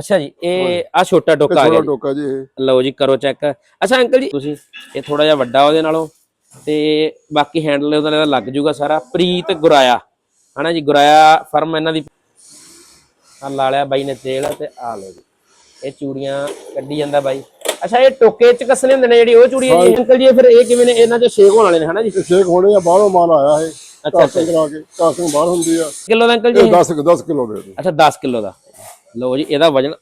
ਅੱਛਾ ਜੀ ਇਹ ਆ ਛੋਟਾ ਟੋਕਾ ਆ ਗਿਆ ਛੋਟਾ। ਟੋਕਾ ਜੀ ਇਹ। ਲਓ ਜੀ ਕਰੋ ਚੈੱਕ। ਅੱਛਾ ਅੰਕਲ ਜੀ ਤੁਸੀਂ ਇਹ ਥੋੜਾ ਜਿਹਾ ਵੱਡਾ ਉਹਦੇ ਨਾਲੋਂ ਤੇ ਬਾਕੀ ਹੈਂਡਲ ਉਹਦਾ ਨਾਲ ਲੱਗ ਜੂਗਾ ਸਾਰਾ। ਪ੍ਰੀਤ ਗੁਰਾਇਆ ਹਨਾ ਜੀ ਗੁਰਾਇਆ ਫਰਮ ਇਹਨਾਂ ਦੀ। ਆ ਲਾ ਲਿਆ ਬਾਈ ਨੇ ਤੇਲ ਤੇ ਆ ਲਓ ਜੀ। ਇਹ ਚੂੜੀਆਂ ਕੱਢੀ ਜਾਂਦਾ ਬਾਈ। ਅੱਛਾ ਇਹ ਟੋਕੇ ਚ ਕੱਸਣੇ ਹੁੰਦੇ ਨੇ ਜਿਹੜੀ ਉਹ ਚੂੜੀ ਹੈ ਜੀ। ਅੰਕਲ ਜੀ ਫਿਰ ਇਹ ਕਿਵੇਂ ਨੇ? ਇਹਨਾਂ ਚ ਛੇਕ ਹੋਣ ਵਾਲੇ ਨੇ ਹਨਾ ਜੀ? ਛੇਕ ਹੋਣੇ ਆ ਬਾਹਰੋਂ ਮਾਲ ਆਇਆ ਇਹ। ਅੱਛਾ ਕਾਸਟਿੰਗ ਕਰਾ ਕੇ ਕਾਸਟਿੰਗ ਬਾਹਰ ਹੁੰਦੀ ਆ। ਕਿਲੋ ਦਾ ਅੰਕਲ ਜੀ? ਇਹ ਇਹ? 10 10 ਕਿਲੋ ਦੇ। ਅੱਛਾ 10 ਕਿਲੋ ਦਾ। ਲਓ ਜੀ ਇਹਦਾ ਵਜਨ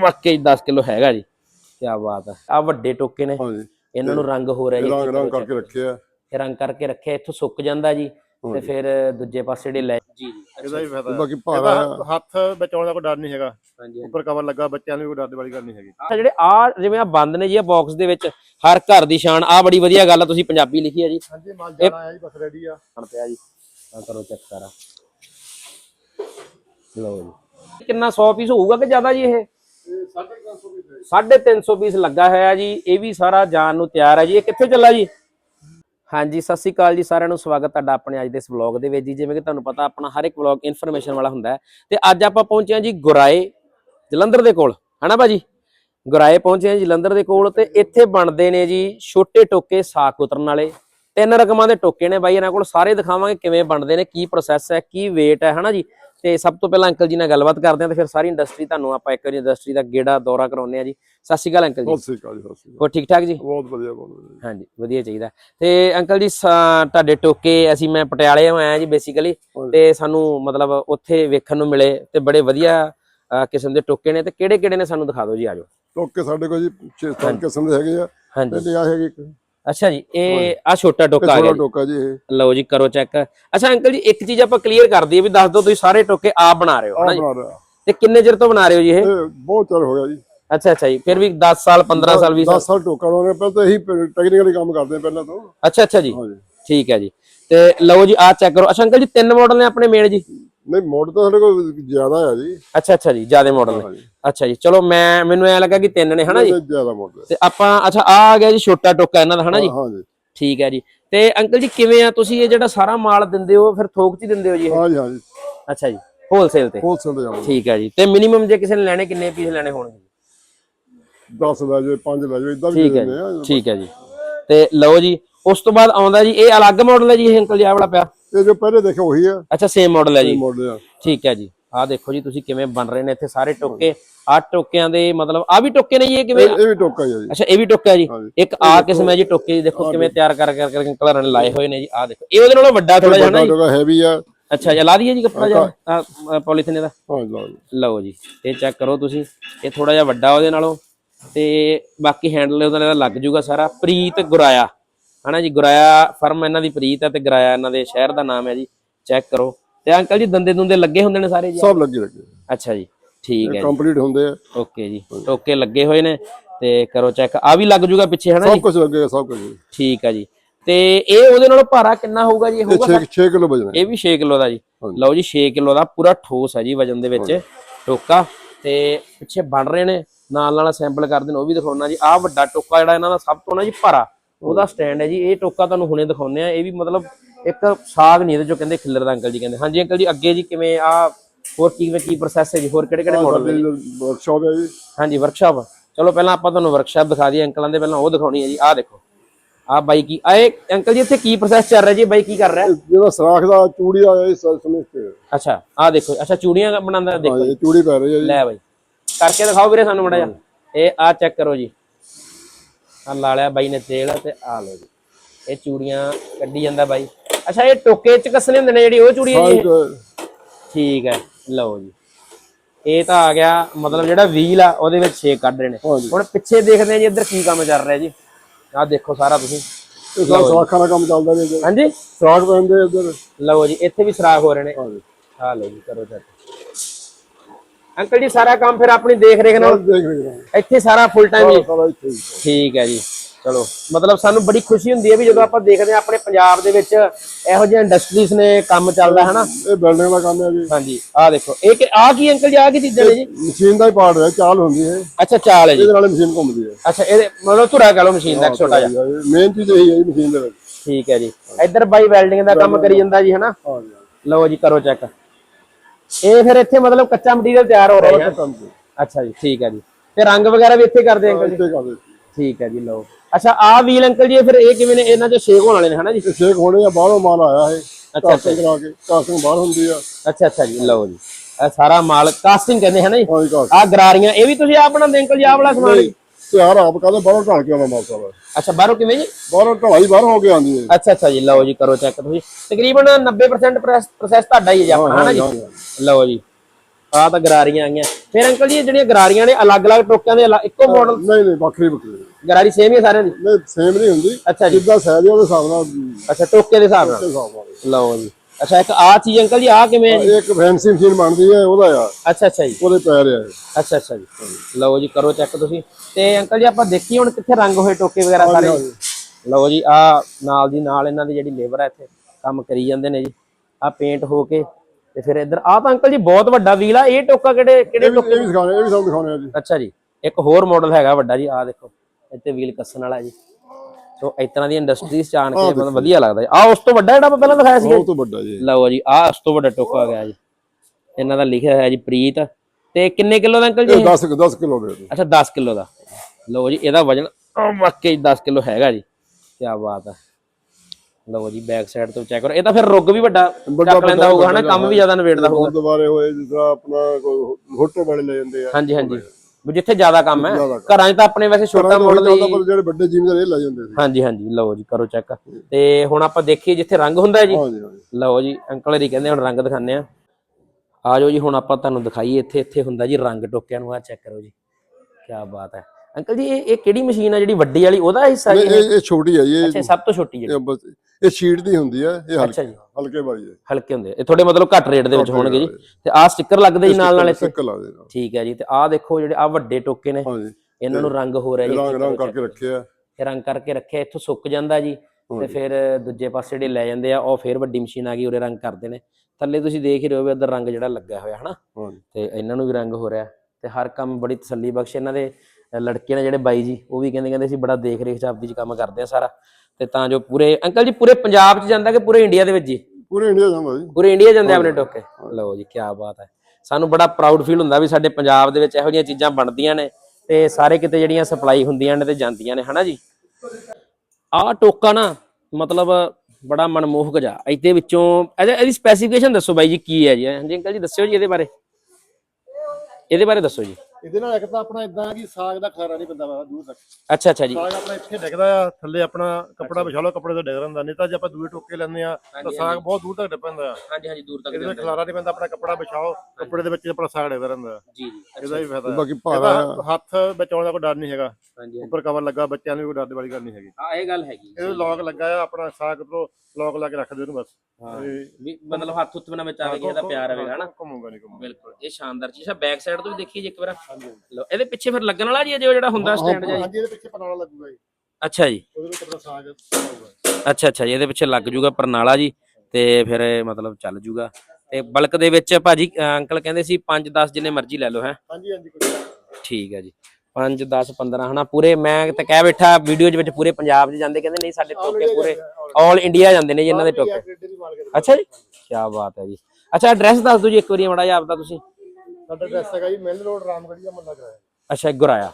ਵਾਕਈ 10 ਕਿਲੋ ਹੈਗਾ ਜੀ। ਕੀ ਬਾਤ ਹੈ ਆ ਵੱਡੇ ਟੋਕੇ ਨੇ। ਹਾਂਜੀ। ਇਹਨਾਂ ਨੂੰ ਰੰਗ ਹੋ ਰਿਹਾ ਜੀ। ਰੰਗ ਰੰਗ ਕਰਕੇ ਰੱਖਿਆ। ਇਹ ਰੰਗ ਕਰਕੇ ਰੱਖਿਆ ਇੱਥੋਂ ਸੁੱਕ ਜਾਂਦਾ ਜੀ ਤੇ ਫਿਰ ਦੂਜੇ ਪਾਸੇ ਜਿਹੜੇ ਲੈ ਜੀ ਇਹਦਾ ਵੀ ਫਾਇਦਾ ਬਾਕੀ ਹੈ। ਭਾਰਾ ਹੱਥ ਬਚਾਉਣ ਦਾ ਕੋਈ ਡਰ ਨਹੀਂ ਹੈਗਾ। ਹਾਂਜੀ ਉੱਪਰ ਕਵਰ ਲੱਗਾ ਬੱਚਿਆਂ ਨੂੰ ਵੀ ਕੋਈ ਡਰ ਦੀ ਵਾਲੀ ਗੱਲ ਨਹੀਂ ਹੈਗੀ। ਆ ਜਿਹੜੇ ਆ ਜਿਵੇਂ ਆ ਬੰਦ ਨੇ ਜੀ ਆ ਬਾਕਸ ਦੇ ਵਿੱਚ ਹਰ ਘਰ ਦੀ ਸ਼ਾਨ ਆ ਬੜੀ ਵਧੀਆ ਗੱਲ ਆ ਤੁਸੀਂ ਪੰਜਾਬੀ ਲਿਖੀ ਆ ਜੀ। ਹਾਂਜੀ ਮਾਲ ਜਾਣਾ ਆਇਆ ਜੀ ਬਸ ਰੈਡੀ ਆ। ਹੁਣ ਪਿਆ ਜੀ। ਆ ਕਰੋ ਚੈੱਕ ਸਾਰਾ। ਲਓ ਜੀ। ਕਿੰਨਾ 100 ਪੀਸ ਹੋਊਗਾ ਕਿ ਜ਼ਿਆਦਾ ਜੀ ਇਹ? 350 ਪੀਸ ਲੱਗਾ ਹੋਇਆ ਜੀ, ਇਹ ਵੀ ਸਾਰਾ ਜਾਣ ਨੂੰ ਤਿਆਰ ਹੈ ਜੀ। ਇਹ ਕਿੱਥੇ ਚੱਲਾ ਜੀ? ਹਾਂਜੀ, ਸਤਿ ਸ਼੍ਰੀ ਅਕਾਲ ਜੀ, ਸਾਰਿਆਂ ਨੂੰ ਸਵਾਗਤ ਤੁਹਾਡਾ ਆਪਣੇ ਅੱਜ ਦੇ ਇਸ ਵਲੌਗ ਦੇ ਵਿੱਚ ਜੀ। ਜਿਵੇਂ ਕਿ ਤੁਹਾਨੂੰ ਪਤਾ, ਆਪਣਾ ਹਰ ਇੱਕ ਵਲੌਗ ਇਨਫੋਰਮੇਸ਼ਨ ਵਾਲਾ ਹੁੰਦਾ ਹੈ। ਤੇ ਅੱਜ ਆਪਾਂ ਪਹੁੰਚੇ ਹਾਂ ਜੀ ਗੁਰਾਏ ਜਲੰਧਰ ਦੇ ਕੋਲ, ਹਨਾ ਭਾਜੀ? ਗੁਰਾਏ ਪਹੁੰਚੇ ਹਾਂ ਜਲੰਧਰ ਦੇ ਕੋਲ ਤੇ ਇੱਥੇ ਬਣਦੇ ਨੇ ਜੀ ਛੋਟੇ ਟੋਕੇ ਸਾਕ ਉਤਰਨ ਵਾਲੇ। ਤਿੰਨ ਰਕਮਾਂ ਦੇ ਟੋਕੇ ਨੇ ਬਾਈ, ਇਹਨਾਂ ਕੋਲ ਸਾਰੇ ਦਿਖਾਵਾਂਗੇ ਕਿਵੇਂ ਬਣਦੇ ਨੇ, ਕੀ ਪ੍ਰੋਸੈਸ ਹੈ, ਕੀ weight ਹੈ, ਹਨਾ ਜੀ? ਤੇ ਸਭ ਤੋਂ ਪਹਿਲਾਂ ਅੰਕਲ ਜੀ ਨਾਲ ਗੱਲਬਾਤ ਕਰਦੇ ਹਾਂ ਤੇ ਫਿਰ ਸਾਰੀ ਇੰਡਸਟਰੀ ਤੁਹਾਨੂੰ ਆਪਾਂ ਇੱਕ ਵਾਰੀ ਇੰਡਸਟਰੀ ਦਾ ਗੇੜਾ ਦੌਰਾ ਕਰਾਉਂਦੇ ਆ ਜੀ। ਸਤਿ ਸ਼੍ਰੀ ਅਕਾਲ ਅੰਕਲ ਜੀ। ਸਤਿ ਸ੍ਰੀ ਅਕਾਲ ਜੀ ਸਤਿ ਸ੍ਰੀ ਅਕਾਲ। ਹੋਰ ਠੀਕ ਠਾਕ ਜੀ? ਬਹੁਤ ਵਧੀਆ ਬਹੁਤ ਵਧੀਆ। ਹਾਂਜੀ ਵਧੀਆ ਚਾਹੀਦਾ। ਤੇ ਅੰਕਲ ਜੀ ਤੁਹਾਡੇ ਟੋਕੇ ਅਸੀਂ ਮੈਂ ਪਟਿਆਲੇ ਆਇਆ ਜੀ ਬੇਸਿਕਲੀ। ਤੇ ਸਾਨੂੰ ਮਤਲਬ ਉੱਥੇ ਵੇਖਣ ਨੂੰ ਮਿਲੇ ਤੇ ਬੜੇ ਵਧੀਆ ਕਿਸਮ ਦੇ ਟੋਕੇ ਨੇ ਤੇ ਕਿਹੜੇ ਕਿਹੜੇ ਨੇ ਸਾਨੂੰ ਦਿਖਾ ਦਿਓ ਜੀ ਆਜੋ ਟੋਕੇ ਸਾਡੇ ਕੋਲ ਜੀ 6-7 ਕਿਸਮ ਦੇ ਹੈਗੇ ਆ। ਹਾਂਜੀ। ਆ ਹੈਗੇ ਇੱਕ। ਇਹ ਅੱਛਾ ਜੀ ਇਹ ਆ ਛੋਟਾ ਟੋਕਾ ਆ ਗਿਆ। ਟੋਕਾ ਜੀ ਇਹ। ਲਓ ਜੀ ਕਰੋ ਚੈੱਕ। ਅੱਛਾ ਅੰਕਲ ਜੀ ਇੱਕ ਚੀਜ਼ ਆਪਾਂ ਕਲੀਅਰ ਕਰ ਦਈਏ ਵੀ ਦੱਸ ਦਿਓ ਤੁਸੀਂ ਸਾਰੇ ਟੋਕੇ ਆਪ ਬਣਾ ਰਹੇ ਹੋ ਹਨਾ ਜੀ? ਰਿਹਾ ਤੇ ਕਿੰਨੇ ਚਿਰ ਤੋਂ ਬਣਾ ਰਹੇ ਹੋ ਜੀ ਇਹ? ਬਹੁਤ ਚਿਰ ਹੋ ਗਿਆ ਜੀ। ਅੱਛਾ ਅੱਛਾ ਜੀ ਫਿਰ ਵੀ 10 ਸਾਲ 15 ਸਾਲ 20 ਸਾਲ? 10 ਸਾਲ ਟੋਕਾ ਲਾਉਣੇ ਪਹਿਲਾਂ ਤਾਂ ਇਹੀ ਟੈਕਨੀਕਲੀ ਕੰਮ ਕਰਦੇ ਪਹਿਲਾਂ ਤੋਂ। ਅੱਛਾ ਅੱਛਾ ਜੀ। ਠੀਕ ਹੈ ਜੀ। ਤੇ ਲਓ ਜੀ ਆ ਚੈੱਕ ਕਰੋ। ਅੱਛਾ ਅੰਕਲ ਜੀ ਤਿੰਨ ਮਾਡਲ ਨੇ ਆਪਣੇ ਮੇਨ ਜੀ? ਨਹੀਂ ਮੋਡ ਤਾਂ ਸਾਡੇ ਕੋਲ ਜ਼ਿਆਦਾ ਆ ਜੀ। ਅੱਛਾ ਅੱਛਾ ਜੀ ਜਿਆਦੇ ਮਾਡਲ ਨੇ। ਅੱਛਾ ਜੀ ਚਲੋ ਮੈਂ ਮੈਨੂੰ ਐ ਲੱਗਾ ਕਿ ਤਿੰਨ ਨੇ ਹਨਾ ਜੀ? ਜ਼ਿਆਦਾ ਮੋਡ ਤੇ ਆਪਾਂ ਅੱਛਾ ਆ ਆ ਗਿਆ ਜੀ ਛੋਟਾ ਟੋਕਾ ਇਹਨਾਂ ਦਾ ਹਨਾ ਜੀ? ਹਾਂਜੀ ਠੀਕ ਹੈ ਜੀ। ਤੇ ਅੰਕਲ ਜੀ ਕਿਵੇਂ ਆ ਤੁਸੀਂ ਇਹ ਜਿਹੜਾ ਸਾਰਾ ਮਾਲ ਦਿੰਦੇ ਹੋ ਫਿਰ ਥੋਕ ਚ ਹੀ ਦਿੰਦੇ ਹੋ ਜੀ ਇਹ? ਹਾਂਜੀ ਹਾਂਜੀ ਅੱਛਾ ਜੀ ਹੋਲਸੇਲ ਤੇ? ਹੋਲਸੇਲ ਦੇ ਜਾਵਾਂਗੇ। ਠੀਕ ਹੈ ਜੀ। ਤੇ ਮਿਨੀਮਮ ਜੇ ਕਿਸੇ ਨੇ ਲੈਣੇ ਕਿੰਨੇ ਪੀਸ ਲੈਣੇ ਹੋਣਗੇ? 10 ਲੈ ਜਾਓ 5 ਲੈ ਜਾਓ ਇਦਾਂ ਵੀ ਠੀਕ ਹੈ ਦਿੰਦੇ ਆ। ਜੀ ਠੀਕ ਹੈ ਜੀ। ਤੇ ਲਓ ਜੀ ਉਸ ਤੋਂ ਬਾਅਦ ਆਉਂਦਾ ਜੀ ਇਹ ਅਲੱਗ ਮਾਡਲ ਹੈ ਜੀ ਇਹ ਅੰਕਲ ਜੀ ਆਹ ਵਾਲਾ ਪਿਆ? ਇਹ ਜੋ ਪਹਿਲੇ ਦੇਖੋ ਉਹੀ ਆ। ਅੱਛਾ ਸੇਮ ਮਾਡਲ ਹੈ ਜੀ। ਮੋਡ ਆ। ਠੀਕ ਹੈ ਜੀ। ਆਹ ਦੇਖੋ ਜੀ ਤੁਸੀਂ ਕਿਵੇਂ ਬਣ ਰਹੇ ਨੇ ਇੱਥੇ ਸਾਰੇ ਟੋਕੇ। ਆਹ ਟੋਕਿਆਂ ਦੇ ਮਤਲਬ ਆ ਵੀ ਟੋਕੇ ਨੇ ਜੀ ਇਹ ਕਿਵੇਂ? ਇਹ ਇਹ ਵੀ ਟੋਕਾ ਹੀ ਆ ਜੀ। ਅੱਛਾ ਇਹ ਵੀ ਟੋਕਾ ਜੀ। ਇੱਕ ਆ ਕਿਸਮ ਹੈ ਜੀ ਟੋਕੇ ਦੀ ਦੇਖੋ ਕਿਵੇਂ ਤਿਆਰ ਕਰ ਕਰ ਕਰਕੇ ਕਲਰਾਂ ਨੇ ਲਾਏ ਹੋਏ ਨੇ ਜੀ। ਆਹ ਦੇਖੋ। ਇਹ ਉਹਦੇ ਨਾਲੋਂ ਵੱਡਾ ਥੋੜਾ ਜਿਹਾ ਨਾ ਜੀ। ਟੋਕਾ ਹੈਵੀ ਆ। ਅੱਛਾ ਜੀ ਲਾ ਦਈਏ ਜੀ ਕੱਪੜਾ ਜਿਹਾ। ਪੋਲੀਥੀਨ ਦਾ। ਹਾਂ ਲਓ ਜੀ ਲਓ ਜੀ। ਇਹ ਚੈੱਕ ਕਰੋ ਤੁਸੀਂ। ਇਹ ਥੋੜਾ ਜਿਹਾ ਵੱਡਾ ਉਹਦੇ ਨਾਲੋਂ। ਤੇ ਬਾਕੀ ਹੈਂਡਲ ਉਹਦਾ ਨਾਲ ਲੱਗ ਜੂਗਾ ਸਾਰਾ। ਪ੍ਰੀਤ ਗੁਰਾਇਆ। ਹਨਾ ਜੀ ਗੁਰਾਇਆ ਫਰਮ ਇਹਨਾਂ ਦੀ ਪ੍ਰੀਤ ਹੈ ਤੇ ਗੁਰਾਇਆ ਇਹਨਾਂ ਦੇ ਸ਼ਹਿਰ ਦਾ ਨਾਮ ਹੈ ਜੀ ਚੈੱਕ ਕਰੋ। ਤੇ ਅੰਕਲ ਜੀ ਦੰਦੇ ਦੁੰਦੇ ਲੱਗੇ ਹੁੰਦੇ ਨੇ ਸਾਰੇ ਜੀ? ਸਭ ਲੱਗੇ ਲੱਗੇ ਅੱਛਾ ਜੀ ਠੀਕ ਹੈ ਕੰਪਲੀਟ ਹੁੰਦੇ ਆ। ਓਕੇ ਜੀ ਟੋਕੇ ਲੱਗੇ ਹੋਏ ਨੇ। ਤੇ ਕਰੋ ਚੈੱਕ। ਆ ਵੀ ਲੱਗ ਜੂਗਾ ਪਿੱਛੇ ਹਨਾ ਜੀ? ਸਭ ਕੁਝ ਲੱਗੇਗਾ ਸਭ ਕੁਝ ਠੀਕ ਹੈ ਜੀ। ਤੇ ਇਹ ਉਹਦੇ ਨਾਲੋਂ ਭਾਰਾ ਕਿੰਨਾ ਹੋਊਗਾ ਜੀ ਇਹ ਹੋਊਗਾ 6 6 ਕਿਲੋ ਵਜਣਾ ਇਹ ਵੀ 6 ਕਿਲੋ ਦਾ ਜੀ। ਲਓ ਜੀ 6 ਕਿਲੋ ਦਾ ਪੂਰਾ ਠੋਸ ਹੈ ਜੀ ਵਜਨ ਦੇ ਵਿੱਚ। ਟੋਕਾ ਤੇ ਪਿੱਛੇ ਬਣ ਰਹੇ ਨੇ ਨਾਲ ਨਾਲ ਸੈਂਪਲ ਕਰਦੇ ਨੇ ਉਹ ਵੀ ਦਿਖਾਉਣਾ ਜੀ। ਆਹ ਵੱਡਾ ਟੋਕਾ ਜਿਹੜਾ ਇਹਨਾਂ ਦਾ ਸਭ ਤੋਂ ਨਾ ਜੀ ਭਾਰਾ। ਉਹਦਾ ਸਟੈਂਡ ਹੈ ਜੀ ਇਹ ਟੋਕਾ ਤੁਹਾਨੂੰ ਹੁਣੇ ਦਿਖਾਉਨੇ ਆ ਇਹ ਵੀ ਮਤਲਬ ਇੱਕ ਸਾਗ ਨਹੀਂ ਇਹਦੇ ਚੋਂ ਕਹਿੰਦੇ ਖਿੱਲਰ ਦਾ ਅੰਕਲ ਜੀ ਕਹਿੰਦੇ। ਹਾਂਜੀ ਅੰਕਲ ਜੀ ਅੱਗੇ ਜੀ ਕਿਵੇਂ ਆ? ਹੋਰ ਕਿਵੇਂ ਕੀ ਪ੍ਰੋਸੈਸ ਹੈ ਜੀ? ਹੋਰ ਕਿਹੜੇ ਕਿਹੜੇ ਮਾਡਲ ਨੇ ਵਰਕਸ਼ਾਪ ਹੈ ਜੀ। ਹਾਂਜੀ ਵਰਕਸ਼ਾਪ ਚਲੋ ਪਹਿਲਾਂ ਆਪਾਂ ਤੁਹਾਨੂੰ ਵਰਕਸ਼ਾਪ ਦਿਖਾ ਦਈਏ ਅੰਕਲਾਂ ਦੇ ਪਹਿਲਾਂ ਉਹ ਦਿਖਾਉਣੀ ਹੈ ਜੀ। ਆਹ ਦੇਖੋ। ਆਹ ਬਾਈ ਕੀ ਆਏ ਅੰਕਲ ਜੀ ਇੱਥੇ ਕੀ ਪ੍ਰੋਸੈਸ ਚੱਲ ਰਿਹਾ ਜੀ? ਬਾਈ ਕੀ ਕਰ ਰਿਹਾ? ਜਿਹੜਾ ਸਰਾਖ ਦਾ ਚੂੜੀ ਦਾ ਇਹ ਸਮਝ ਤੇ ਅੱਛਾ ਆਹ ਦੇਖੋ ਅੱਛਾ ਚੂੜੀਆਂ ਬਣਾਉਂਦਾ ਦੇਖੋ ਇਹ ਚੂੜੀ ਪੈ ਰਹੀ ਹੈ ਜੀ। ਲੈ ਬਾਈ। ਕਰਕੇ ਦਿਖਾਓ ਵੀਰੇ ਸਾਨੂੰ ਮੜਾ ਜਾ ਇਹ ਆ ਚੈੱਕ ਕਰੋ ਜੀ। ਆ ਲਾ ਲਿਆ ਬਾਈ ਨੇ ਤੇਲ ਤੇ ਆ ਲਓ ਜੀ। ਇਹ ਚੂੜੀਆਂ ਕੱਢੀ ਜਾਂਦਾ ਬਾਈ। ਅੱਛਾ ਇਹ ਟੋਕੇ ਚ ਕੱਸਣੇ ਹੁੰਦੇ ਨੇ ਜਿਹੜੀ ਉਹ ਚੂੜੀ ਹੈ ਹਾਂ ਜੀ? ਠੀਕ ਹੈ ਲਓ ਜੀ। ਇਹ ਤਾਂ ਆ ਗਿਆ ਮਤਲਬ ਜਿਹੜਾ ਵੀਲ ਆ ਉਹਦੇ ਵਿੱਚ ਛੇ ਕੱਢ ਰਹੇ ਨੇ। ਹੁਣ ਪਿੱਛੇ ਦੇਖਦੇ ਆ ਜੀ ਇੱਧਰ ਕੀ ਕੰਮ ਚੱਲ ਰਿਹਾ ਜੀ। ਆਹ ਦੇਖੋ ਸਾਰਾ ਤੁਸੀਂ। ਇਹ ਸਾਰਾ ਸਰਾਖਾਂ ਦਾ ਕੰਮ ਚੱਲਦਾ ਜੀ। ਹਾਂਜੀ? ਸਰਾਖ ਪੈਂਦੇ ਇੱਧਰ। ਲਓ ਜੀ ਇੱਥੇ ਵੀ ਸਰਾਖ ਹੋ ਰਹੇ ਨੇ। ਆ ਲਓ ਜੀ ਕਰੋ ਚੈੱਕ ਅੰਕਲ ਜੀ ਸਾਰਾ ਕੰਮ ਫਿਰ ਆਪਣੀ ਦੇਖ ਰੇਖ ਨਾਲ? ਦੇਖ ਇੱਥੇ ਸਾਰਾ ਫੁੱਲ ਟਾਈਮ ਜੀ ਸਾਰਾ ਇੱਥੇ ਹੀ। ਠੀਕ ਹੈ ਜੀ। ਚਲੋ ਮਤਲਬ ਸਾਨੂੰ ਬੜੀ ਖੁਸ਼ੀ ਹੁੰਦੀ ਹੈ ਵੀ ਜਦੋਂ ਆਪਾਂ ਦੇਖਦੇ ਹਾਂ ਆਪਣੇ ਪੰਜਾਬ ਦੇ ਵਿੱਚ ਇਹੋ ਜਿਹੇ ਇੰਡਸਟਰੀਜ਼ ਨੇ ਕੰਮ ਚੱਲਦਾ ਹੈ ਨਾ? ਇਹ ਬਿਲਡਿੰਗ ਦਾ ਕੰਮ ਹੈ ਜੀ। ਹਾਂਜੀ ਆਹ ਦੇਖੋ। ਇਹ ਕਿ ਆ ਕੀ ਅੰਕਲ ਜੀ ਆ ਕੀ ਚੀਜ਼ਾਂ ਨੇ ਜੀ? ਮਸ਼ੀਨ ਦਾ ਹੀ ਪਾਰਟ ਹੈ ਚਾਲ ਹੁੰਦੀ ਹੈ। ਅੱਛਾ ਚਾਲ ਹੈ ਜੀ। ਇਹਦੇ ਨਾਲ ਮਸ਼ੀਨ ਘੁੰਮਦੀ ਹੈ। ਅੱਛਾ ਇਹਦੇ ਮਤਲਬ ਧੁਰਾ ਕਹ ਲਓ ਮਸ਼ੀਨ ਦਾ ਛੋਟਾ ਜਿਹਾ। ਮੇਨ ਚੀਜ਼ ਇਹੀ ਹੈ ਜੀ ਮਸ਼ੀਨ ਦੇ ਵਿੱਚ। ਠੀਕ ਹੈ ਜੀ। ਇੱਧਰ ਬਾਈ ਵੈਲਡਿੰਗ ਦਾ ਕੰਮ ਕਰੀ ਜਾਂਦਾ ਜੀ ਹਨਾ ਹਾਂ ਜੀ ਲਓ ਜੀ ਕਰੋ ਚੈੱਕ ਇਹ ਫਿਰ ਇੱਥੇ ਮਤਲਬ ਕੱਚਾ ਮਟੀਰੀਅਲ ਤਿਆਰ ਹੋ ਰਿਹਾ ਹੈ ਅੱਛਾ ਜੀ ਠੀਕ ਹੈ ਜੀ। ਤੇ ਰੰਗ ਵਗੈਰਾ ਵੀ ਇੱਥੇ ਕਰਦੇ ਅੰਕਲ ਜੀ? ਠੀਕ ਹੈ ਜੀ ਲਓ। ਅੱਛਾ ਆ ਵੀਲ ਅੰਕਲ ਜੀ ਫਿਰ ਇਹ ਕਿਵੇਂ ਨੇ? ਇਹਨਾਂ ਚੋਂ ਛੇਕ ਹੋਣ ਵਾਲੇ ਨੇ ਹਨਾ ਜੀ? ਸ਼ੇਕ ਹੋਣੇ ਆ ਬਾਹਰੋਂ ਮਾਲ ਆਇਆ ਹੈ ਅੱਛਾ, ਕਾਸਟਿੰਗ ਕਰਾ ਕੇ ਕਾਸਟਿੰਗ ਬਾਹਰ ਹੁੰਦੀ ਆ। ਅੱਛਾ ਅੱਛਾ ਜੀ ਲਓ ਜੀ। ਇਹ ਸਾਰਾ ਮਾਲ ਕਾਸਟਿੰਗ ਕਹਿੰਦੇ ਹਨਾ ਜੀ? ਆ ਗਰਾਰੀਆਂ ਇਹ ਵੀ ਤੁਸੀਂ ਆਪ ਬਣਾਉਂਦੇ ਅੰਕਲ ਜੀ ਆਹ ਵਾਲਾ ਸਮਾਨ? ਤਿਆਰ ਆਪ ਕਰਦੇ ਬਾਹਰੋਂ ਢਾਲ ਕੇ ਆਉਂਦਾ ਮਾਲ ਸਾਰਾ ਅੱਛਾ ਬਾਹਰੋਂ ਕਿਵੇਂ ਜੀ? ਬਾਹਰੋਂ ਢਲਾਈ ਬਾਹਰ ਹੋ ਕੇ ਆਉਂਦੀ ਹੈ ਅੱਛਾ ਅੱਛਾ ਜੀ ਲਓ ਜੀ ਕਰੋ ਚੈੱਕ ਤੁਸੀਂ। ਤਕਰੀਬਨ 90% ਪ੍ਰੋਸੈਸ ਤੁਹਾਡਾ ਹੀ ਹੈ ਜੀ ਆਪਣਾ ਹਨਾ ਜੀ। ਲਓ ਜੀ ਆਹ ਤਾਂ ਗਰਾਰੀਆਂ ਆਈਆਂ ਫਿਰ ਅੰਕਲ ਜੀ ਜਿਹੜੀਆਂ ਗਰਾਰੀਆਂ ਨੇ ਅਲੱਗ-ਅਲੱਗ ਟੋਕਿਆਂ ਦੇ ਅਲੱਗ- ਇੱਕੋ ਮਾਡਲ ਨਹੀਂ ਨਹੀਂ ਵੱਖਰੀ ਵੱਖਰੀ। ਗਰਾਰੀ ਸੇਮ ਹੀ ਹੈ ਸਾਰਿਆਂ ਦੀ? ਨਹੀਂ ਸੇਮ ਨਹੀਂ ਹੁੰਦੀ। ਅੱਛਾ ਜੀ। ਜਿੱਦਾਂ ਸਾਈਜ਼ ਉਹਦੇ ਹਿਸਾਬ ਨਾਲ ਅੱਛਾ ਟੋਕੇ ਦੇ ਹਿਸਾਬ ਨਾਲ। ਲਓ ਜੀ। ਅੱਛਾ ਇੱਕ ਆ ਚੀਜ਼ ਅੰਕਲ ਜੀ ਆ ਕਿਵੇਂ ਹੈ ਜੀ? ਇਹ ਇੱਕ ਫੈਂਸੀ ਮਸ਼ੀਨ ਬਣਦੀ ਹੈ ਉਹਦਾ ਆ। ਅੱਛਾ ਅੱਛਾ ਜੀ। ਉਹਦੇ ਪੈਰ ਆ ਇਹ। ਅੱਛਾ ਅੱਛਾ ਜੀ। ਲਓ ਜੀ ਕਰੋ ਚੈੱਕ ਤੁਸੀਂ। ਤੇ ਅੰਕਲ ਜੀ ਆਪਾਂ ਦੇਖੀਏ ਹੁਣ ਕਿੱਥੇ ਰੰਗ ਹੋਏ ਟੋਕੇ ਵਗੈਰਾ ਸਾਰੇ। ਲਓ ਜੀ ਆ ਨਾਲ ਦੀ ਨਾਲ ਇਹਨਾਂ ਦੀ ਜਿਹੜੀ ਲੇਬਰ ਹੈ ਇੱਥੇ ਕੰਮ ਕਰੀ ਜਾਂਦੇ ਨੇ ਜੀ। ਆ ਪੇਂਟ ਹੋ ਕੇ ਤੇ ਫਿਰ ਇੱਧਰ ਆ ਤਾਂ ਅੰਕਲ ਜੀ ਬਹੁਤ ਵੱਡਾ ਵੀਲ ਆ। ਇਹ ਟੋਕਾ ਕਿਹੜੇ ਕਿਹੜੇ ਇਹ ਵੀ ਇਹ ਵੀ ਸਿਖਾਉਣੇ ਇਹ ਵੀ ਸਾਨੂੰ ਦਿਖਾਉਣੇ ਆ ਜੀ। ਅੱਛਾ ਜੀ ਇੱਕ ਹੋਰ ਮਾਡਲ ਹੈਗਾ ਵੱਡਾ ਜੀ ਆ ਦੇਖੋ ਇੱਥੇ ਵੀਲ ਕੱਸਣ ਵਾਲਾ ਜੀ। ਸੋ ਇਸ ਤਰ੍ਹਾਂ ਦੀ ਇੰਡਸਟਰੀਜ਼ ਚ ਆਣ ਕੇ ਮਤਲਬ ਵਧੀਆ ਲੱਗਦਾ ਆ ਉਸ ਤੋਂ ਵੱਡਾ ਜਿਹੜਾ ਆਪਾਂ ਪਹਿਲਾਂ ਦਿਖਾਇਆ ਸੀ ਉਹ ਤੋਂ ਵੱਡਾ ਜੀ। ਲਓ ਜੀ ਆ ਉਸ ਤੋਂ ਵੱਡਾ ਟੋਕਾ ਆ ਗਿਆ ਜੀ। ਇਹਨਾਂ ਦਾ ਲਿਖਿਆ ਹੋਇਆ ਜੀ ਪ੍ਰੀਤ। ਤੇ ਕਿੰਨੇ ਕਿਲੋ ਦਾ ਅੰਕਲ ਜੀ ਇਹ ਇਹ? 10 10 ਕਿਲੋ ਦੇ। ਅੱਛਾ 10 ਕਿਲੋ ਦਾ। ਲਓ ਜੀ ਇਹਦਾ ਵਜਨ ਵਾਕਈ 10 ਕਿਲੋ ਹੈਗਾ ਜੀ। ਕੀ ਬਾਤ ਹੈ ਲਓ ਜੀ ਬੈਕ ਸਾਈਡ ਤੋਂ ਚੈੱਕ ਕਰੋ। ਇਹ ਤਾਂ ਫਿਰ ਰੁੱਗ ਵੀ ਵੱਡਾ ਚੱਕ ਲੈਂਦਾ ਹੋਊਗਾ ਹਨਾ? ਕੰਮ ਵੀ ਜ਼ਿਆਦਾ ਨਵੇੜਦਾ ਹੋਊਗਾ। ਦੁਬਾਰੇ ਹੋਏ ਜਿਸ ਤਰ੍ਹਾਂ ਆਪਣਾ ਕੋਈ ਹੋਟੋ ਵਾਲੇ ਲੈ ਜਾਂਦੇ ਆ। ਹਾਂਜੀ ਹਾਂਜੀ। ਵੀ ਜਿੱਥੇ ਜ਼ਿਆਦਾ ਕੰਮ ਹੈ ਜ਼ਿਆਦਾ ਘਰਾਂ 'ਚ ਤਾਂ ਆਪਣੇ ਵੈਸੇ ਛੋਟਾ ਹੀ ਪਰ ਜਿਹੜੇ ਵੱਡੇ ਜ਼ਿਮੀਦਾਰ ਇਹ ਲੈ ਜਾਂਦੇ ਸੀ। ਹਾਂਜੀ ਹਾਂਜੀ ਲਓ ਜੀ ਕਰੋ ਚੈੱਕ ਤੇ ਹੁਣ ਆਪਾਂ ਦੇਖੀਏ ਜਿੱਥੇ ਰੰਗ ਹੁੰਦਾ ਹੈ ਜੀ ਲਓ ਜੀ ਅੰਕਲ ਜੀ ਕਹਿੰਦੇ ਹੁਣ ਰੰਗ ਦਿਖਾਣੇ ਆ ਆ ਜਾਓ ਜੀ ਹੁਣ ਆਪਾਂ ਤੁਹਾਨੂੰ ਦਿਖਾਈਏ ਇੱਥੇ ਇੱਥੇ ਹੁੰਦਾ ਜੀ ਰੰਗ ਟੋਕਿਆਂ ਨੂੰ ਆ ਚੈੱਕ ਕਰੋ ਜੀ। ਕੀ ਬਾਤ ਹੈ। ਅੰਕਲ ਜੀ ਇਹ ਇਹ ਕਿਹੜੀ ਮਸ਼ੀਨ ਆ ਜਿਹੜੀ ਵੱਡੀ ਵਾਲੀ? ਉਹਦਾ ਹਿੱਸਾ ਜੀ ਇਹ ਇਹ ਛੋਟੀ ਹੈ ਜੀ ਇਹ ਅੱਛਾ ਸਭ ਤੋਂ ਛੋਟੀ ਜਿਹੜੀ। ਬਸ ਇਹ ਸ਼ੀਟ ਦੀ ਹੁੰਦੀ ਹੈ ਇਹ ਅੱਛਾ ਹਲਕੇ ਜੀ। ਹਲਕੇ ਵਾਲੀ ਹੈ ਹਲਕੇ ਹੁੰਦੇ ਆ। ਇਹ ਥੋੜੇ ਮਤਲਬ ਘੱਟ ਰੇਟ ਦੇ ਵਿੱਚ ਹੋਣਗੇ ਜੀ। ਤੇ ਆਹ ਸਟicker ਲੱਗਦੇ ਜੀ ਨਾਲ ਨਾਲ ਇੱਥੇ? ਸਿੱਕਲ ਲਾ ਦੇਣਾ ਠੀਕ ਹੈ ਜੀ ਤੇ ਆਹ ਦੇਖੋ ਜਿਹੜੇ ਆਹ ਵੱਡੇ ਟੋਕੇ ਨੇ। ਹਾਂਜੀ ਇਹਨਾਂ ਨੂੰ ਰੰਗ ਹੋ ਰਿਹਾ ਜੀ ਰੰਗ ਰੰਗ ਕਰਕੇ ਰੱਖਿਆ ਇਹ ਰੰਗ ਕਰਕੇ ਰੱਖਿਆ ਇੱਥੋਂ ਸੁੱਕ ਜਾਂਦਾ ਜੀ ਤੇ ਫਿਰ ਦੂਜੇ ਪਾਸੇ ਜਿਹੜੇ ਲੈ ਜਾਂਦੇ ਆ ਉਹ ਫਿਰ ਵੱਡੀ ਮਸ਼ੀਨ ਆ ਗਈ ਉਹਦੇ ਰੰਗ ਕਰਦੇ ਨੇ। ਥੱਲੇ ਤੁਸੀਂ ਦੇਖ ਹੀ ਰਹੇ ਹੋ ਵੀ ਉਧਰ ਰੰਗ ਜਿਹੜਾ ਲੱਗਾ ਹੋਇਆ ਹਨਾ? ਹਾਂਜੀ ਤੇ ਇਹਨਾਂ ਨੂੰ ਵੀ ਰੰਗ ਹੋ ਰਿਹਾ। ਤੇ ਹਰ ਕੰਮ ਬੜੀ ਤਸੱਲੀ ਬਖਸ਼ ਇਹਨਾਂ ਦੇ। ਲੜਕੇ ਨੇ ਜਿਹੜੇ ਬਾਈ ਜੀ ਉਹ ਵੀ ਕਹਿੰਦੇ ਕਹਿੰਦੇ ਅਸੀਂ ਬੜਾ ਦੇਖ ਰੇਖ ਚਾਬਦੀ ਚ ਕੰਮ ਕਰਦੇ ਆ ਸਾਰਾ। ਤੇ ਤਾਂ ਜੋ ਪੂਰੇ ਅੰਕਲ ਜੀ ਪੂਰੇ ਪੰਜਾਬ ਚ ਜਾਂਦਾ ਕਿ ਪੂਰੇ ਇੰਡੀਆ ਦੇ ਵਿੱਚ ਜੀ? ਪੂਰੇ ਇੰਡੀਆ ਜਾਂਦਾ ਜੀ। ਪੂਰੇ ਇੰਡੀਆ ਜਾਂਦੇ ਆਪਣੇ ਟੋਕੇ? ਲਓ ਜੀ ਕੀ ਬਾਤ ਹੈ। ਸਾਨੂੰ ਬੜਾ ਪ੍ਰਾਊਡ ਫੀਲ ਹੁੰਦਾ ਵੀ ਸਾਡੇ ਪੰਜਾਬ ਦੇ ਵਿੱਚ ਇਹੋ ਜਿਹੀਆਂ ਚੀਜ਼ਾਂ ਬਣਦੀਆਂ ਨੇ ਤੇ ਸਾਰੇ ਕਿਤੇ ਜਿਹੜੀਆਂ ਸਪਲਾਈ ਹੁੰਦੀਆਂ ਨੇ ਤੇ ਜਾਂਦੀਆਂ ਨੇ ਹਨਾ ਜੀ? ਆਹ ਟੋਕਾ ਨਾ ਮਤਲਬ ਬੜਾ ਮਨਮੋਹਕ ਜਾ ਇਹਦੇ ਵਿੱਚੋਂ ਇਹਦੀ ਸਪੈਸੀਫਿਕੇਸ਼ਨ ਦੱਸੋ ਬਾਈ ਜੀ ਕੀ ਹੈ ਜੀ? ਹਾਂਜੀ ਅੰਕਲ ਜੀ ਦੱਸਿਓ ਜੀ ਇਹਦੇ ਬਾਰੇ। ਇਹਦੇ ਬਾਰੇ ਦੱਸੋ ਜੀ। ਇਹਦੇ ਨਾਲ ਇੱਕ ਤਾਂ ਆਪਣਾ ਇਦਾਂ ਕਿ ਸਾਗ ਦਾ ਖਾਰਾ ਨਹੀਂ ਪੈਂਦਾ ਵਾ ਦੂਰ ਤੱਕ। ਅੱਛਾ ਅੱਛਾ ਜੀ। ਸਾਗ ਆਪਣਾ ਇੱਥੇ ਡਿੱਗਦਾ ਆ ਥੱਲੇ ਆਪਣਾ ਕੱਪੜਾ ਵਿਛਾ ਲਓ ਕੱਪੜੇ ਤੋਂ ਡਿੱਗ ਰਹਿੰਦਾ ਨਹੀਂ ਤਾਂ ਜੇ ਆਪਾਂ ਦੂਏ ਟੋਕੇ ਲੈਂਦੇ ਆ ਤਾਂ ਸਾਗ ਬਹੁਤ ਦੂਰ ਤੱਕ ਡਿੱਗ ਪੈਂਦਾ। ਆ ਹਾਂਜੀ ਹਾਂਜੀ ਦੂਰ ਤੱਕ ਇਹਦੇ ਵਿੱਚ ਖਲਾਰਾ ਨਹੀਂ ਪੈਂਦਾ। ਆਪਣਾ ਕੱਪੜਾ ਵਿਛਾਓ ਕੱਪੜੇ ਦੇ ਵਿੱਚ ਆਪਣਾ ਸਾਗ ਡਿੱਗਦਾ ਰਹਿੰਦਾ। ਜੀ ਜੀ ਇਹਦਾ ਵੀ ਫਾਇਦਾ ਬਾਕੀ ਭਾਰਾ ਹੱਥ ਬਚਾਉਣ ਦਾ ਕੋਈ ਡਰ ਨਹੀਂ ਹੈਗਾ। ਹਾਂਜੀ ਉੱਪਰ ਕਵਰ ਲੱਗਾ ਬੱਚਿਆਂ ਨੂੰ ਕੋਈ ਡਰ ਦੀ ਵਾਲੀ ਗੱਲ ਨਹੀਂ ਹੈਗੀ। ਹਾਂ ਇਹ ਗੱਲ ਹੈਗੀ। ਇਹਦੇ ਲੋਕ ਲੱਗਾ ਆ ਆਪਣਾ ਸਾਗ ਤੋਂ ਲੋਕ ਲਾ ਕੇ ਰੱਖ ਦਿਓ ਇਹਨੂੰ ਬਸ। ਇਹ ਮਤਲਬ ਹੱਥ ਹੁੱਥ ਨਾ ਵਿੱਚ ਆਵੇ ਕਿ ਇਹਦਾ ਪਿਆਰ ਆਵੇਗਾ ਹਨਾ? ਘੁੰਮੂਗਾ ਨਹੀਂ ਘੁੰਮੂਗਾ। ਬਿਲਕੁਲ ਇਹ ਸ਼ਾਨਦਾਰ ਚੀਜ਼ ਆ। ਬੈਕ ਸਾਈਡ ਤੋਂ ਵੀ ਦੇਖੀਏ ਜੀ ਇੱਕ ਵਾਰ ਲਓ ਇਹਦੇ ਪਿੱਛੇ ਫਿਰ ਲੱਗਣ ਵਾਲਾ ਜੀ ਇਹ ਜੋ ਜਿਹੜਾ ਹੁੰਦਾ ਸਟੈਂਡ ਜਿਹਾ ਜੀ? ਹਾਂਜੀ ਇਹਦੇ ਪਿੱਛੇ ਪਨਾਲਾ ਲੱਗੂਗਾ ਜੀ। ਅੱਛਾ ਜੀ। ਉਹਦੇ ਵਿੱਚ ਆਪਣਾ ਸਾਗ ਹੋਊਗਾ ਅੱਛਾ ਅੱਛਾ ਜੀ ਇਹਦੇ ਪਿੱਛੇ ਲੱਗ ਜੂਗਾ ਪਰਨਾਲਾ ਜੀ ਤੇ ਫਿਰ ਇਹ ਮਤਲਬ ਚੱਲ ਜੂਗਾ। ਤੇ ਬਲਕ ਦੇ ਵਿੱਚ ਭਾਜੀ ਅਹ ਅੰਕਲ ਕਹਿੰਦੇ ਸੀ 5 10 ਜਿੰਨੇ ਮਰਜ਼ੀ ਲੈ ਲਓ ਹੈ? ਹਾਂਜੀ ਹਾਂਜੀ ਕੋਈ ਠੀਕ ਹੈ ਜੀ। 5 10 15 ਹਨਾ ਪੂਰੇ ਮੈਂ ਤਾਂ ਕਹਿ ਬੈਠਾ ਵੀਡੀਓ ਦੇ ਵਿੱਚ ਪੂਰੇ ਪੰਜਾਬ 'ਚ ਜਾਂਦੇ ਕਹਿੰਦੇ ਨਹੀਂ ਸਾਡੇ ਟੋਕੇ ਪੂਰੇ 올 ਇੰਡੀਆ ਜਾਂਦੇ ਨੇ ਜੀ ਇਹਨਾਂ ਦੇ ਟੋਕੇ। ਮਾਰਕੀਟ ਅੱਛਾ ਜੀ ਕੀ ਬਾਤ ਹੈ ਜੀ? ਅੱਛਾ ਐਡਰੈਸ ਦੱਸ ਦਿਓ ਜੀ ਇੱਕ ਵਾਰੀ ਮਾੜਾ ਜਿਹਾ ਆਪਦਾ ਤੁਸੀਂ। ਸਾਡਾ ਐਡਰੈਸ ਹੈਗਾ ਜੀ ਮਿਲ ਰੋਡ ਰਾਮਗੜ੍ਹ ਦਾ ਮੱਲਾ ਕਰਾਇਆ। ਅੱਛਾ ਗੁਰਾਇਆ।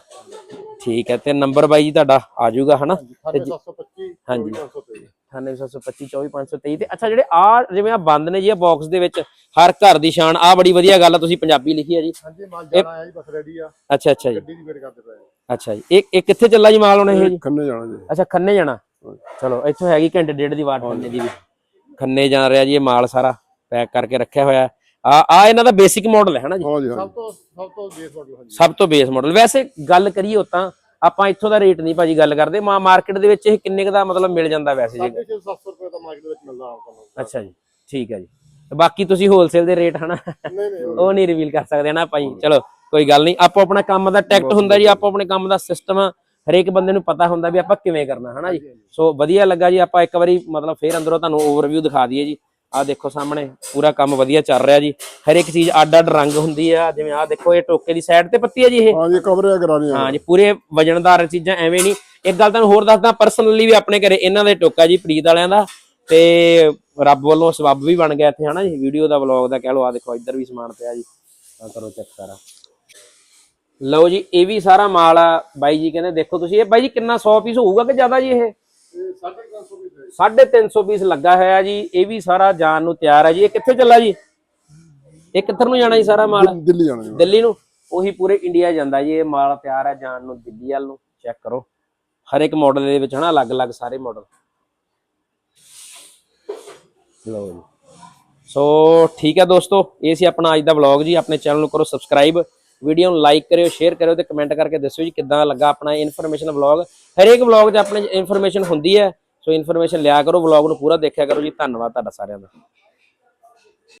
ਠੀਕ ਹੈ ਤੇ ਨੰਬਰ ਬਾਈ ਜੀ ਤੁਹਾਡਾ ਆ ਜਾਊਗਾ ਹਨਾ? 725 ਹਾਂਜੀ। 923 9725 24523 ਤੇ ਅੱਛਾ ਜਿਹੜੇ ਆ ਜਿਵੇਂ ਆ ਬੰਦ ਨੇ ਜੀ ਆ ਬਾਕਸ ਦੇ ਵਿੱਚ ਹਰ ਘਰ ਦੀ ਸ਼ਾਨ ਆ ਬੜੀ ਵਧੀਆ ਗੱਲ ਆ ਤੁਸੀਂ ਪੰਜਾਬੀ ਲਿਖੀ ਆ ਜੀ। ਹਾਂਜੀ ਮਾਲ ਜਾਣਾ ਆਇਆ ਜੀ ਬਸ ਰੈਡੀ ਆ। ਅੱਛਾ ਅੱਛਾ ਜੀ। ਗੱਡੀ ਦੀ ਵੇਟ ਕਰਦੇ ਪਏ ਅੱਛਾ ਜੀ। ਇਹ ਇਹ ਕਿੱਥੇ ਚੱਲਾ ਜੀ ਮਾਲ ਹੁਣ ਇਹ? ਜੀ ਖੰਨੇ ਜਾਣਾ ਜੀ। ਅੱਛਾ ਖੰਨੇ ਜਾਣਾ। ਚਲੋ ਇੱਥੋਂ ਹੈਗੀ ਘੰਟੇ ਡੇਢ ਦੀ ਵਾਟ ਖੰਨੇ ਦੀ ਵੀ। ਖੰਨੇ ਜਾ ਰਿਹਾ ਜੀ ਇਹ ਮਾਲ ਸਾਰਾ ਪੈਕ ਕਰਕੇ ਰੱਖਿਆ ਹੋਇਆ ਆ ਆ ਇਹਨਾਂ ਦਾ ਬੇਸਿਕ ਮਾਡਲ ਹੈ ਹਨਾ ਜੀ। ਹਾਂਜੀ ਸਭ ਹਾਂਜੀ ਤੋਂ ਸਭ ਤੋਂ ਬੇਸ ਮਾਡਲ ਹਾਂਜੀ। ਸਭ ਤੋਂ ਬੇਸ ਮਾਡਲ ਵੈਸੇ ਗੱਲ ਕਰੀਏ ਉਹ ਤਾਂ ਆਪਾਂ ਇੱਥੋਂ ਦਾ ਰੇਟ ਨਹੀਂ ਭਾਜੀ ਗੱਲ ਕਰਦੇ। ਮਾ ਮਾਰਕੀਟ ਦੇ ਵਿੱਚ ਇਹ ਕਿੰਨੇ ਕੁ ਦਾ ਮਤਲਬ ਮਿਲ ਜਾਂਦਾ ਵੈਸੇ ਜੀ? 750 ਰੁਪਏ ਦਾ ਮਾਰਕੀਟ ਵਿੱਚ ਮਿਲਦਾ ਆਪ ਤੁਹਾਨੂੰ ਅੱਛਾ ਜੀ ਠੀਕ ਹੈ ਜੀ। ਤੇ ਬਾਕੀ ਤੁਸੀਂ ਹੋਲਸੇਲ ਦੇ ਰੇਟ ਹਨਾ? ਨਹੀਂ ਨਹੀਂ ਉਹ ਨਹੀਂ ਰਿਵੀਲ ਕਰ ਸਕਦੇ ਨਾ ਭਾਈ। ਚਲੋ ਕੋਈ ਗੱਲ ਨਹੀਂ। ਆਪੋ ਆਪਣਾ ਕੰਮ ਦਾ ਟੈਕਟ ਹੁੰਦਾ ਜੀ ਆਪੋ ਆਪਣੇ ਕੰਮ ਦਾ ਸਿਸਟਮ ਹਰੇਕ ਬੰਦੇ ਨੂੰ ਪਤਾ ਹੁੰਦਾ ਵੀ ਆਪਾਂ ਕਿਵੇਂ ਕਰਨਾ ਹਨਾ ਜੀ। ਸੋ ਵਧੀਆ ਲੱਗਾ ਜੀ। ਆਪਾਂ ਇੱਕ ਵਾਰੀ ਮਤਲਬ ਫੇਰ ਅੰਦਰੋਂ ਤੁਹਾਨੂੰ ਓਵਰਵਿਊ ਦਿਖਾ ਦਈਏ ਜੀ। ਆਹ ਦੇਖੋ ਸਾਹਮਣੇ ਪੂਰਾ ਕੰਮ ਵਧੀਆ ਚੱਲ ਰਿਹਾ ਜੀ। ਹਰ ਇੱਕ ਚੀਜ਼ ਅੱਡ ਅੱਡ ਰੰਗ ਹੁੰਦੀ ਆ। ਜਿਵੇਂ ਆਹ ਦੇਖੋ ਇਹ ਟੋਕੇ ਦੀ ਸਾਈਡ ਤੇ ਪੱਤੀ ਹੈ ਜੀ ਇਹ ਹਾਂਜੀ ਕਵਰ ਕਰਾਣੀ ਹਾਂ ਜੀ ਪੂਰੇ ਵਜਨਦਾਰ ਚੀਜ਼ਾਂ ਐਵੇਂ ਨਹੀਂ। ਇੱਕ ਗੱਲ ਤੁਹਾਨੂੰ ਹੋਰ ਦੱਸਦਾ ਪਰਸਨਲੀ ਵੀ ਆਪਣੇ ਘਰੇ ਇਹਨਾਂ ਦੇ ਟੋਕਾ ਜੀ ਪ੍ਰੀਤ ਵਾਲਿਆਂ ਦਾ। ਤੇ ਰੱਬ ਵੱਲੋਂ ਸਬੱਬ ਵੀ ਬਣ ਗਿਆ ਇੱਥੇ ਹਨਾ ਜੀ। ਵੀਡੀਓ ਦਾ ਵਲੌਗ ਦਾ ਕਹਿ ਲਓ ਆ ਦੇਖੋ ਇੱਧਰ ਵੀ ਸਮਾਨ ਪਿਆ ਜੀ। ਆ ਕਰੋ ਚੈੱਕ ਸਾਰਾ। ਲਓ ਜੀ ਇਹ ਵੀ ਸਾਰਾ ਮਾਲ ਆ। ਬਾਈ ਜੀ ਕਹਿੰਦੇ ਦੇਖੋ ਤੁਸੀਂ ਇਹ ਬਾਈ ਜੀ ਕਿੰਨਾ 100 ਪੀਸ ਹੋਊਗਾ ਕਿ ਜ਼ਿਆਦਾ ਜੀ ਇਹ? ਇਹ 350 ਵੀ 350 ਪੀਸ ਲੱਗਾ ਹੋਇਆ ਜੀ ਇਹ ਵੀ ਸਾਰਾ ਜਾਣ ਨੂੰ ਤਿਆਰ ਹੈ ਜੀ। ਇਹ ਕਿੱਥੇ ਚੱਲਾ ਜੀ? ਇਹ ਕਿੱਧਰ ਨੂੰ ਜਾਣਾ ਜੀ ਸਾਰਾ ਮਾਲ? ਦਿੱਲੀ ਜਾਣਾ ਜੀ। ਦਿੱਲੀ ਨੂੰ? ਉਹੀ ਪੂਰੇ ਇੰਡੀਆ ਜਾਂਦਾ ਜੀ ਇਹ ਮਾਲ ਤਿਆਰ ਹੈ ਜਾਣ ਨੂੰ ਦਿੱਲੀ ਵੱਲ ਨੂੰ। ਚੈੱਕ ਕਰੋ। ਹਰ ਇੱਕ ਮਾਡਲ ਦੇ ਵਿੱਚ ਹਨਾ ਅਲੱਗ-ਅਲੱਗ ਸਾਰੇ ਮਾਡਲ ਲਓ ਜੀ। ਸੋ ਠੀਕ ਹੈ ਦੋਸਤੋ ਇਹ ਸੀ ਆਪਣਾ ਅੱਜ ਦਾ ਵਲੌਗ ਜੀ। ਆਪਣੇ ਚੈਨਲ ਨੂੰ ਕਰੋ ਸਬਸਕ੍ਰਾਈਬ ਵੀਡੀਓ ਨੂੰ ਲਾਈਕ ਕਰਿਓ ਸ਼ੇਅਰ ਕਰਿਓ ਤੇ ਕਮੈਂਟ ਕਰਕੇ ਦੱਸਿਓ ਜੀ ਕਿੱਦਾਂ ਲੱਗਾ ਆਪਣਾ ਇਨਫੋਰਮੇਸ਼ਨ ਵਲੌਗ ਹਰੇਕ ਵਲੌਗ 'ਚ ਆਪਣੇ ਇਨਫੋਰਮੇਸ਼ਨ ਹੁੰਦੀ ਹੈ। ਸੋ ਇਨਫੋਰਮੇਸ਼ਨ ਲਿਆ ਕਰੋ ਵਲੌਗ ਨੂੰ ਪੂਰਾ ਦੇਖਿਆ ਕਰੋ ਜੀ। ਧੰਨਵਾਦ ਤੁਹਾਡਾ ਸਾਰਿਆਂ ਦਾ।